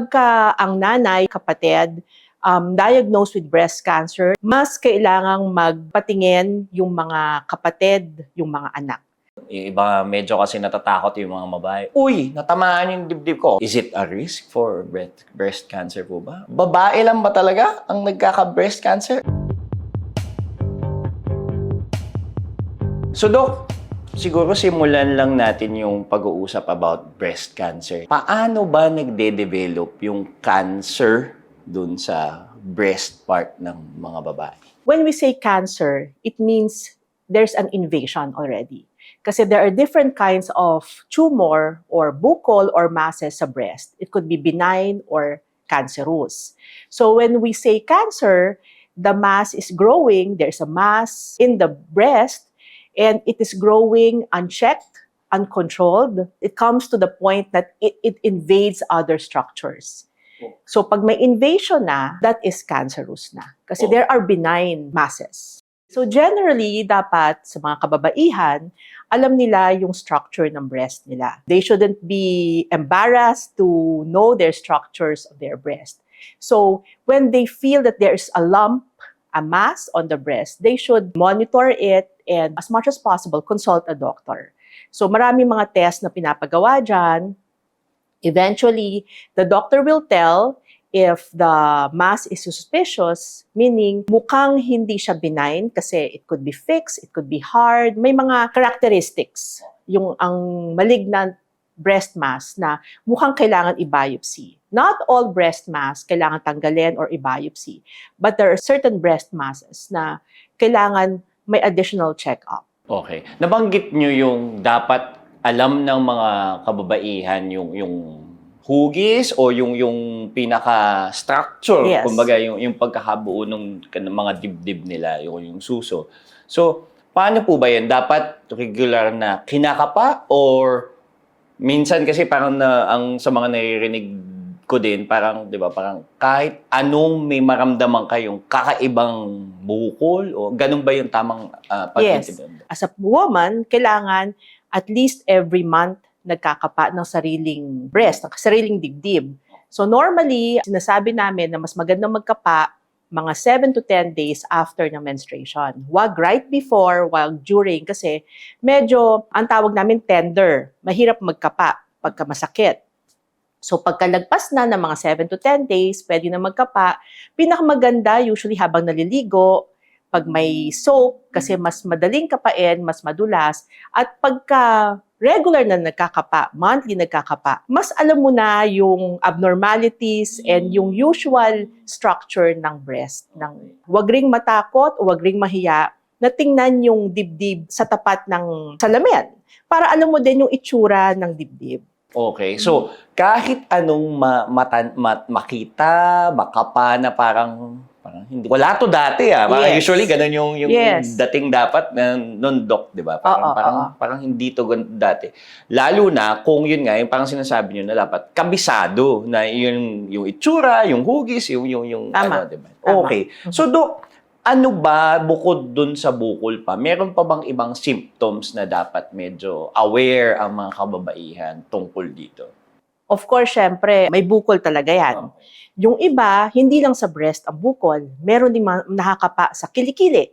Pagka ang nanay, kapatid, um, diagnosed with breast cancer, mas kailangang magpatingin yung mga kapatid, yung mga anak. Yung iba medyo kasi natatakot yung mga babae. Uy, natamaan yung dibdib ko. Is it a risk for breast, breast cancer po ba? Babae lang ba talaga ang nagkaka-breast cancer? So, Dok, siguro simulan lang natin yung pag-uusap about breast cancer. Paano ba nagde-develop yung cancer dun sa breast part ng mga babae? When we say cancer, it means there's an invasion already. Kasi there are different kinds of tumor or buccal or masses sa breast. It could be benign or cancerous. So when we say cancer, the mass is growing, there's a mass in the breast, and it is growing unchecked, uncontrolled. It comes to the point that it, it invades other structures. So pag may invasion na, that is cancerous na. Kasi Oh. there are benign masses. So generally, dapat sa mga kababaihan, alam nila yung structure ng breast nila. They shouldn't be embarrassed to know their structures of their breast. So when they feel that there's a lump, a mass on the breast, they should monitor it and as much as possible, consult a doctor. So marami mga test na pinapagawa dyan. Eventually, the doctor will tell if the mass is suspicious, meaning mukhang hindi siya benign kasi it could be fixed, it could be hard, may mga characteristics yung ang malignant breast mass na mukhang kailangan i-biopsy. Not all breast mass kailangan tanggalin or i-biopsy, but there are certain breast masses na kailangan may additional check-up. Okay. Nabanggit nyo yung dapat alam ng mga kababaihan yung yung hugis o yung yung pinaka structure Yes. kumbaga yung yung pagkakabuo ng ng mga dibdib nila yung yung suso. So, paano po ba 'yan? Dapat regular na kinakapa or minsan kasi parang na ang sa mga naririnig ko din parang 'di ba parang kahit anong may maramdaman kayong kakaibang bukol o ganun ba yung tamang uh, Yes. as a woman, kailangan at least every month nagkakapa ng sariling breast, ng sariling dibdib. So normally, sinasabi namin na mas magandang magkapa mga 7 to 10 days after ng menstruation. Wag right before, wag during kasi medyo ang tawag namin tender. Mahirap magkapa pagka masakit. So pagkalagpas na ng mga 7 to 10 days, pwede na magkapa. Pinakamaganda usually habang naliligo, pag may soap, kasi mas madaling kapain, mas madulas. At pagka regular na nagkakapa, monthly nagkakapa, mas alam mo na yung abnormalities and yung usual structure ng breast. Ng, wag ring matakot, wag ring mahiya, na tingnan yung dibdib sa tapat ng salamin para alam mo din yung itsura ng dibdib. Okay. So, kahit anong ma- mata- ma- makita, makapa na parang parang hindi wala to dati ah. Parang Yes. usually ganun yung yung Yes. dating dapat na non-doc, 'di ba? Parang Oo, parang oo. parang hindi to ganun dati. Lalo na kung yun nga, yung parang sinasabi niyo na dapat kabisado na yung yung itsura, yung hugis, yung yung yung Tama. ano, 'di ba? Tama. Okay. So, Dok, ano ba, bukod dun sa bukol pa, meron pa bang ibang symptoms na dapat medyo aware ang mga kababaihan tungkol dito? Of course, syempre, may bukol talaga yan. Yung iba, hindi lang sa breast ang bukol. Meron din nakakapa sa kilikili.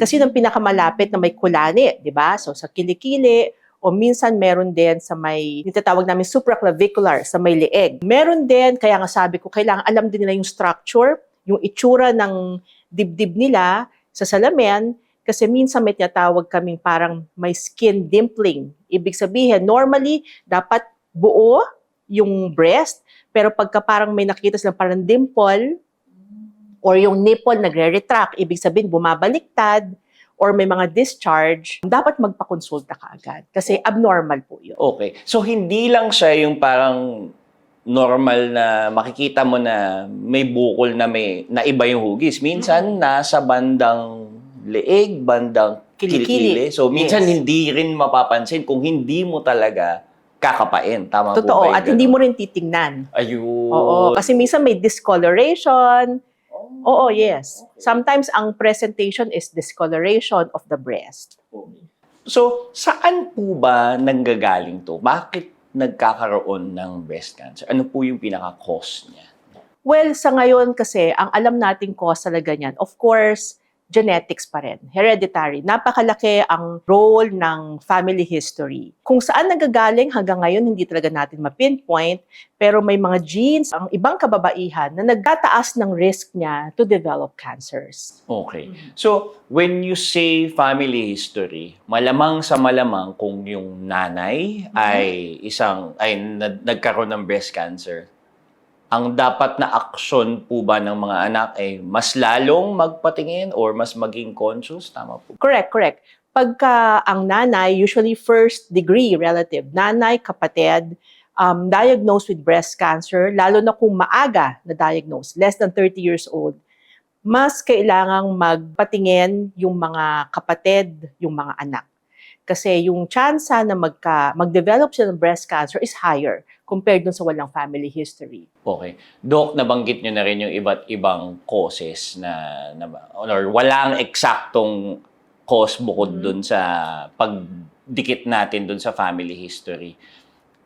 Kasi yung pinakamalapit na may kulani, di ba? So sa kilikili, o minsan meron din sa may, nitatawag namin supraclavicular, sa may leeg. Meron din, kaya nga sabi ko, kailangan alam din nila yung structure, yung itsura ng dibdib nila sa salamin, kasi minsan may tinatawag kaming parang may skin dimpling. Ibig sabihin, normally, dapat buo yung breast, pero pagka parang may nakita silang parang dimple, or yung nipple nagre-retract, ibig sabihin bumabaliktad, or may mga discharge, dapat magpakonsulta ka agad. Kasi abnormal po yun. Okay. So, hindi lang siya yung parang normal na makikita mo na may bukol na may na iba yung hugis. Minsan nasa bandang leeg, bandang Kilikili. So minsan Yes. hindi rin mapapansin kung hindi mo talaga kakapain. Tama po Totoo. ba? yung At hindi mo rin titingnan. Ayun. Oo. Kasi minsan may discoloration. Oo, yes. Sometimes ang presentation is discoloration of the breast. So, saan po ba nanggagaling to? Bakit nagkakaroon ng breast cancer? Ano po yung pinaka-cause niya? Well, sa ngayon kasi, ang alam nating cause talaga niyan, of course, genetics pa rin, hereditary. Napakalaki ang role ng family history. Kung saan nagagaling hanggang ngayon, hindi talaga natin ma-pinpoint, pero may mga genes, ang ibang kababaihan, na nagtataas ng risk niya to develop cancers. Okay. So, when you say family history, malamang sa malamang kung yung nanay ay isang ay na- nagkaroon ng breast cancer, ang dapat na aksyon po ba ng mga anak ay mas lalong magpatingin or mas maging conscious? Tama po. Correct, correct. Pagka ang nanay, usually first degree relative, nanay, kapatid, um, diagnosed with breast cancer, lalo na kung maaga na diagnose, less than 30 years old, mas kailangang magpatingin yung mga kapatid, yung mga anak. Kasi yung chance na magka, mag-develop siya ng breast cancer is higher compared dun sa walang family history. Okay. Doc, nabanggit nyo na rin yung iba't ibang causes na, na or walang eksaktong cause bukod Mhm. dun sa pagdikit natin dun sa family history.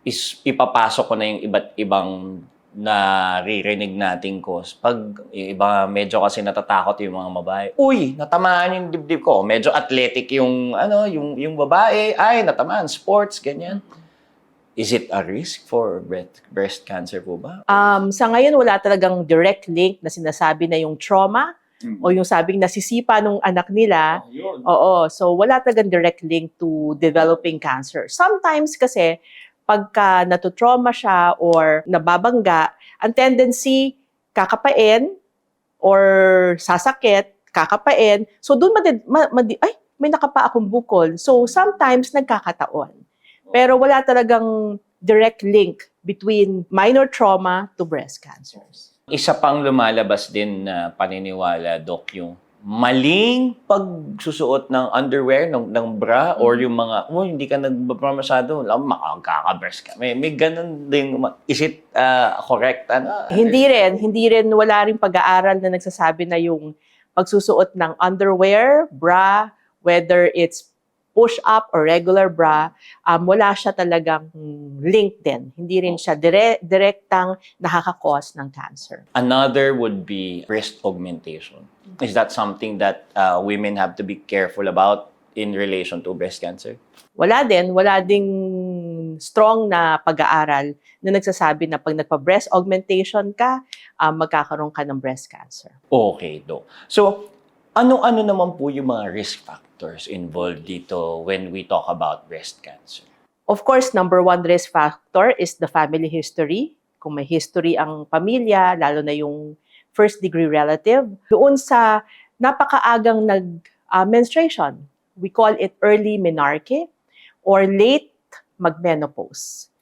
Is ipapasok ko na yung iba't ibang naririnig nating cause. Pag yung iba medyo kasi natatakot yung mga babae. Uy, natamaan yung dibdib ko. Medyo athletic yung ano, yung yung babae. Ay, natamaan sports ganyan. Is it a risk for breast, breast cancer po ba? Um, sa ngayon, wala talagang direct link na sinasabi na yung trauma o yung sabing nasisipa nung anak nila. Oo, so wala talagang direct link to developing cancer. Sometimes kasi, pagka natutrauma siya or nababangga, ang tendency, kakapain or sasakit, kakapain. So doon madi, ma, madi- ay, may nakapa akong bukol. So sometimes nagkakataon. Pero wala talagang direct link between minor trauma to breast cancers. Isa pang lumalabas din na paniniwala, Doc, yung maling pagsusuot ng underwear, ng, ng bra, or yung mga, oh, hindi ka nagbabra masyado, alam, makakabreast ka. May, may ganun din. Is it uh, correct? Ano? Hindi rin, hindi rin, wala rin pag-aaral na nagsasabi na yung pagsusuot ng underwear, bra, whether it's push-up or regular bra, um, wala siya talagang link din. Hindi rin siya dire- direktang nakakakos ng cancer. Another would be breast augmentation. Is that something that uh, women have to be careful about in relation to breast cancer? Wala din, wala ding strong na pag-aaral na nagsasabi na pag nagpa-breast augmentation ka, um, magkakaroon ka ng breast cancer. Okay, Doc. So, ano-ano naman po yung mga risk factors involved dito when we talk about breast cancer? Of course, number one risk factor is the family history. Kung may history ang pamilya, lalo na yung first degree relative. Doon sa napakaagang nag-menstruation, we call it early menarche or late magmenopause.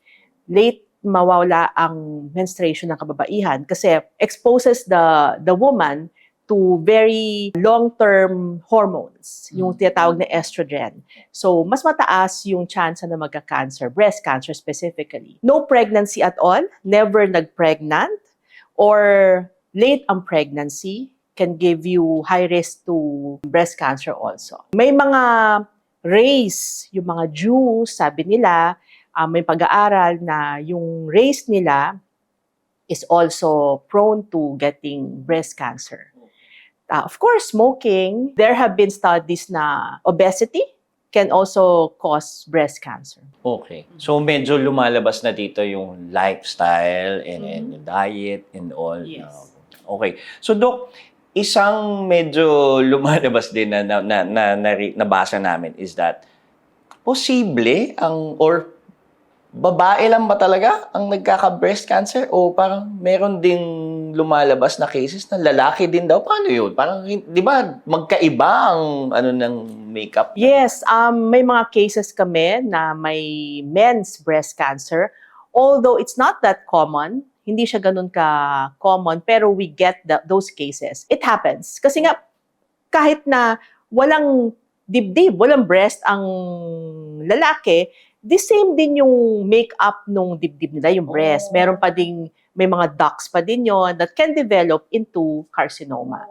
Late mawala ang menstruation ng kababaihan kasi exposes the the woman to very long-term hormones, yung tinatawag na estrogen. So, mas mataas yung chance na magka-cancer, breast cancer specifically. No pregnancy at all, never nag-pregnant, or late ang pregnancy can give you high risk to breast cancer also. May mga race, yung mga Jews, sabi nila, ah, may pag-aaral na yung race nila is also prone to getting breast cancer. Uh, of course, smoking, there have been studies na obesity can also cause breast cancer. Okay. So, medyo lumalabas na dito yung lifestyle and, and Mhm. diet and all. Yes. Uh, Okay. So, Doc, isang medyo lumalabas din na, na, na, na, nari- nabasa namin is that posible ang or babae lang ba talaga ang nagkaka-breast cancer o parang meron ding lumalabas na cases na lalaki din daw? Paano yun? Parang, di ba, magkaiba ang ano ng makeup? Yes, um, may mga cases kami na may men's breast cancer. Although it's not that common, hindi siya ganun ka-common, pero we get the, those cases. It happens. Kasi nga, kahit na walang dibdib, walang breast ang lalaki, the same din yung makeup nung dibdib nila, yung breast. Oh. Meron pa ding, may mga ducts pa din yon that can develop into carcinoma.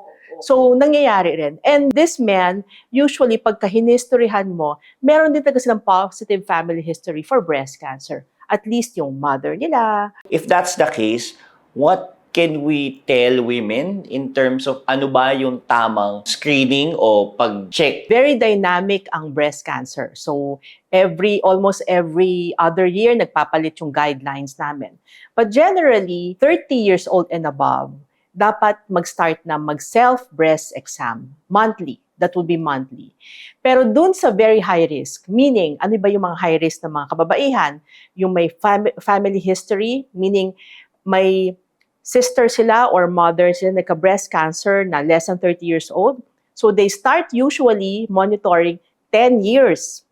So, nangyayari rin. And this man, usually, pagka hinistoryhan mo, meron din talaga silang positive family history for breast cancer. at least yung mother nila, If that's the case, what can we tell women in terms of ano ba yung tamang screening o pag-check? very dynamic ang breast cancer. So, every, almost every other year, nagpapalit yung guidelines namin. But generally, 30 years old and above, dapat mag-start na mag-self-breast exam monthly. That would be monthly. Pero dun sa very high risk, meaning, ano ba yung mga high risk ng mga kababaihan? Yung may fam- family history, meaning may sister sila or mother sila nagka-breast cancer na less than 30 years old. So they start usually monitoring 10 years.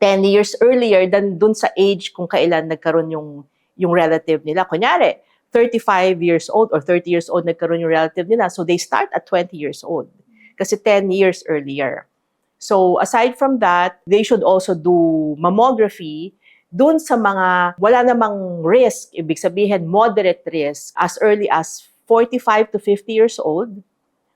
10 years earlier than dun sa age kung kailan nagkaroon yung, yung relative nila. Kunyari, 35 years old or 30 years old nagkaroon yung relative nila. So they start at 20 years old. Kasi 10 years earlier. So aside from that, they should also do mammography dun sa mga wala namang risk, ibig sabihin moderate risk, as early as 45 to 50 years old,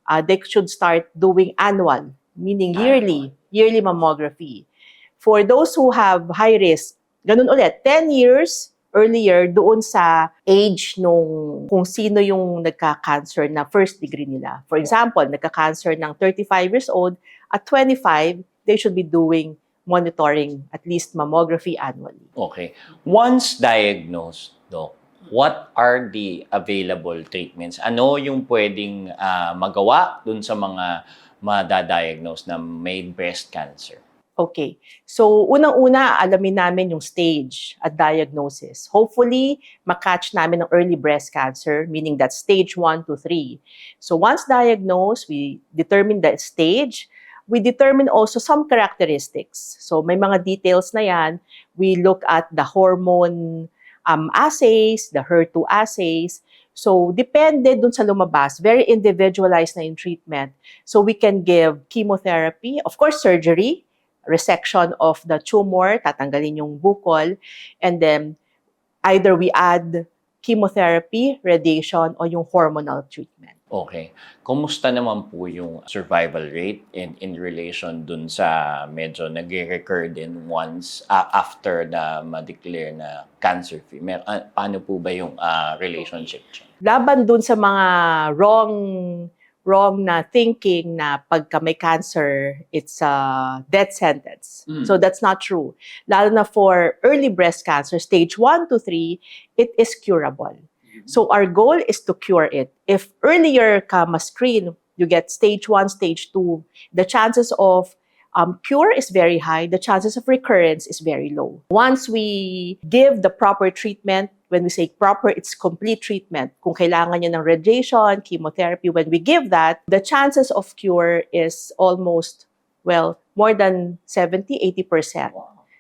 uh, they should start doing annual, meaning yearly, yearly mammography. For those who have high risk, ganun ulit, 10 years earlier doon sa age nung kung sino yung nagka-cancer na first degree nila. For example, nagka-cancer ng 35 years old, at 25, they should be doing monitoring at least mammography annually. Okay. Once diagnosed, Doc, what are the available treatments? Ano yung pwedeng ah, magawa dun sa mga madadiagnose na may breast cancer? Okay. So, unang-una, alamin namin yung stage at diagnosis. Hopefully, makatch namin ang early breast cancer, meaning that stage 1 to 3. So, once diagnosed, we determine the stage. We determine also some characteristics. So, may mga details na yan. We look at the hormone um, assays, the HER2 assays. So, depende dun sa lumabas. Very individualized na yung treatment. So, we can give chemotherapy, of course, surgery, resection of the tumor, tatanggalin yung bukol, and then either we add chemotherapy, radiation, o yung hormonal treatment. Okay. Kumusta naman po yung survival rate in, in relation dun sa medyo nag-recur din once ah, after na ma-declare na cancer free? Mer- ah, paano po ba yung ah, relationship? Laban dun sa mga wrong wrong na thinking na pagka may cancer, it's a death sentence. Mm. So that's not true. Lalo na for early breast cancer, stage 1 to 3, it is curable. So our goal is to cure it. If earlier ka ma-screen, you get stage 1, stage 2, the chances of um, cure is very high. The chances of recurrence is very low. Once we give the proper treatment, when we say proper, it's complete treatment. Kung kailangan nyo ng radiation, chemotherapy, when we give that, the chances of cure is almost, well, more than 70, 80%.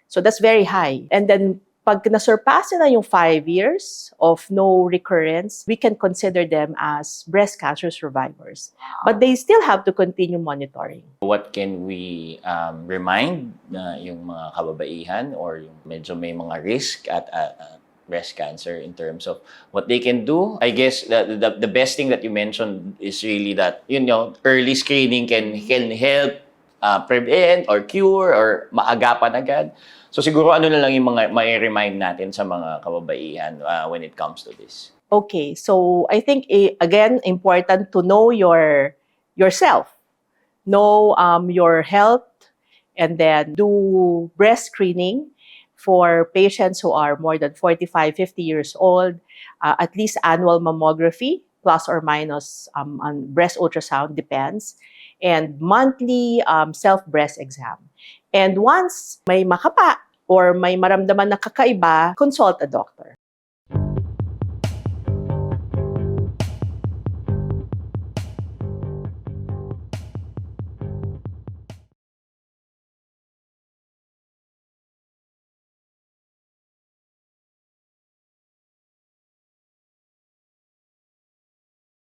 So that's very high. And then pag nasurpass na yung five years of no recurrence, we can consider them as breast cancer survivors. But they still have to continue monitoring. What can we um, remind na yung mga kababaihan or yung medyo may mga risk at uh, uh, breast cancer in terms of what they can do? I guess the, the, the best thing that you mentioned is really that, you know, early screening can, can help uh, prevent or cure or maagapan agad. So siguro ano na lang yung mga may remind natin sa mga kababaihan uh, when it comes to this. Okay, so I think eh, again important to know your yourself, know um, your health, and then do breast screening for patients who are more than 45, 50 years old. Uh, at least annual mammography, plus or minus um, on breast ultrasound depends, and monthly um, self breast exam. And once may makapa or may maramdaman na kakaiba, consult a doctor.